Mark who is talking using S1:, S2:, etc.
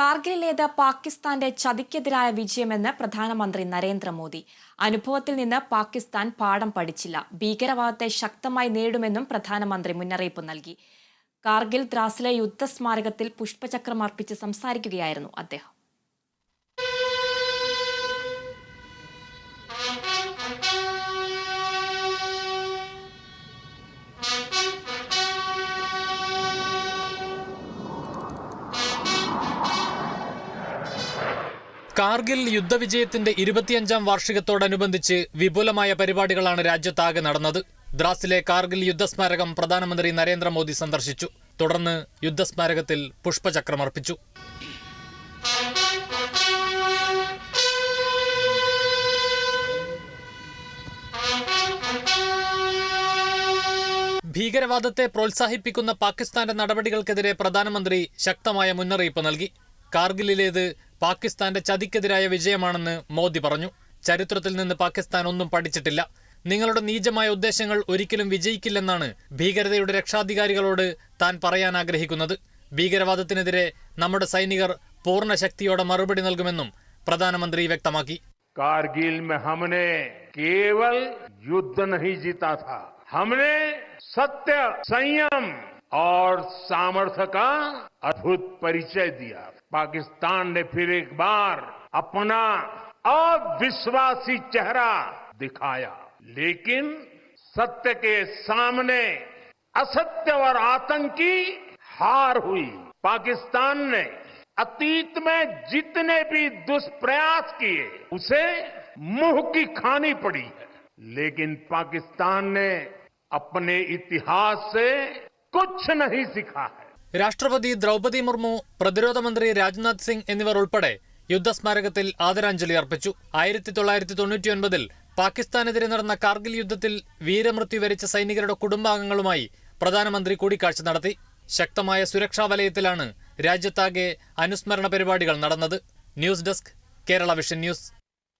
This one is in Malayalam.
S1: കാർഗിലിലേത് പാകിസ്ഥാന്റെ ചതിക്കെതിരായ വിജയമെന്ന് പ്രധാനമന്ത്രി നരേന്ദ്രമോദി. അനുഭവത്തിൽ നിന്ന് പാകിസ്ഥാൻ പാഠം പഠിച്ചില്ല. ഭീകരവാദത്തെ ശക്തമായി നേടുമെന്നും പ്രധാനമന്ത്രി മുന്നറിയിപ്പ് നൽകി. കാർഗിൽ ദ്രാസിലെ യുദ്ധസ്മാരകത്തിൽ പുഷ്പചക്രം അർപ്പിച്ച് സംസാരിക്കുകയായിരുന്നു അദ്ദേഹം.
S2: കാർഗിൽ യുദ്ധവിജയത്തിന്റെ ഇരുപത്തിയഞ്ചാം വാർഷികത്തോടനുബന്ധിച്ച് വിപുലമായ പരിപാടികളാണ് രാജ്യത്താകെ നടന്നത്. ദ്രാസിലെ കാർഗിൽ യുദ്ധസ്മാരകം പ്രധാനമന്ത്രി നരേന്ദ്രമോദി സന്ദർശിച്ചു. തുടർന്ന് യുദ്ധസ്മാരകത്തിൽ പുഷ്പചക്രമർപ്പിച്ചു. ഭീകരവാദത്തെ പ്രോത്സാഹിപ്പിക്കുന്ന പാകിസ്ഥാന്റെ നടപടികൾക്കെതിരെ പ്രധാനമന്ത്രി ശക്തമായ മുന്നറിയിപ്പ് നൽകി. കാർഗിലിലേത് പാകിസ്ഥാന്റെ ചതിക്കെതിരായ വിജയമാണെന്ന് മോദി പറഞ്ഞു ചരിത്രത്തിൽ നിന്ന് പാകിസ്ഥാൻ ഒന്നും പഠിച്ചിട്ടില്ല നിങ്ങളുടെ നീചമായ ഉദ്ദേശങ്ങൾ ഒരിക്കലും വിജയിക്കില്ലെന്നാണ് ഭീകരതയുടെ രക്ഷാധികാരികളോട് താൻ പറയാൻ ആഗ്രഹിക്കുന്നത് ഭീകരവാദത്തിനെതിരെ നമ്മുടെ സൈനികർ പൂർണ്ണ ശക്തിയോടെ മറുപടി നൽകുമെന്നും പ്രധാനമന്ത്രി വ്യക്തമാക്കി
S3: कारगिल में हमने केवल युद्ध नहीं जीता था हमने सत्य संयम और सामर्थ्य का अद्भुत परिचय दिया। पाकिस्तान ने फिर एक बार अपना अविश्वासी चेहरा दिखाया। लेकिन सत्य के सामने असत्य और आतंकी हार हुई। पाकिस्तान ने अतीत में जितने भी दुष्प्रयास किए, उसे मुँह की खानी पड़ी है। लेकिन पाकिस्तान ने अपने इतिहास से കുച്ച് നഹി സിഖാ
S2: രാഷ്ട്രപതി ദ്രൗപദി മുർമു പ്രതിരോധ മന്ത്രി രാജ്നാഥ് സിംഗ് എന്നിവർ ഉൾപ്പെടെ യുദ്ധസ്മാരകത്തിൽ ആദരാഞ്ജലി അർപ്പിച്ചു. ആയിരത്തി തൊള്ളായിരത്തി തൊണ്ണൂറ്റിയൊൻപതിൽ പാകിസ്ഥാനെതിരെ നടന്ന കാർഗിൽ യുദ്ധത്തിൽ വീരമൃത്യു വരിച്ച സൈനികരുടെ കുടുംബാംഗങ്ങളുമായി പ്രധാനമന്ത്രി കൂടിക്കാഴ്ച നടത്തി. ശക്തമായ സുരക്ഷാ വലയത്തിലാണ് രാജ്യത്താകെ അനുസ്മരണ പരിപാടികൾ നടന്നത്. News desk Kerala vision news.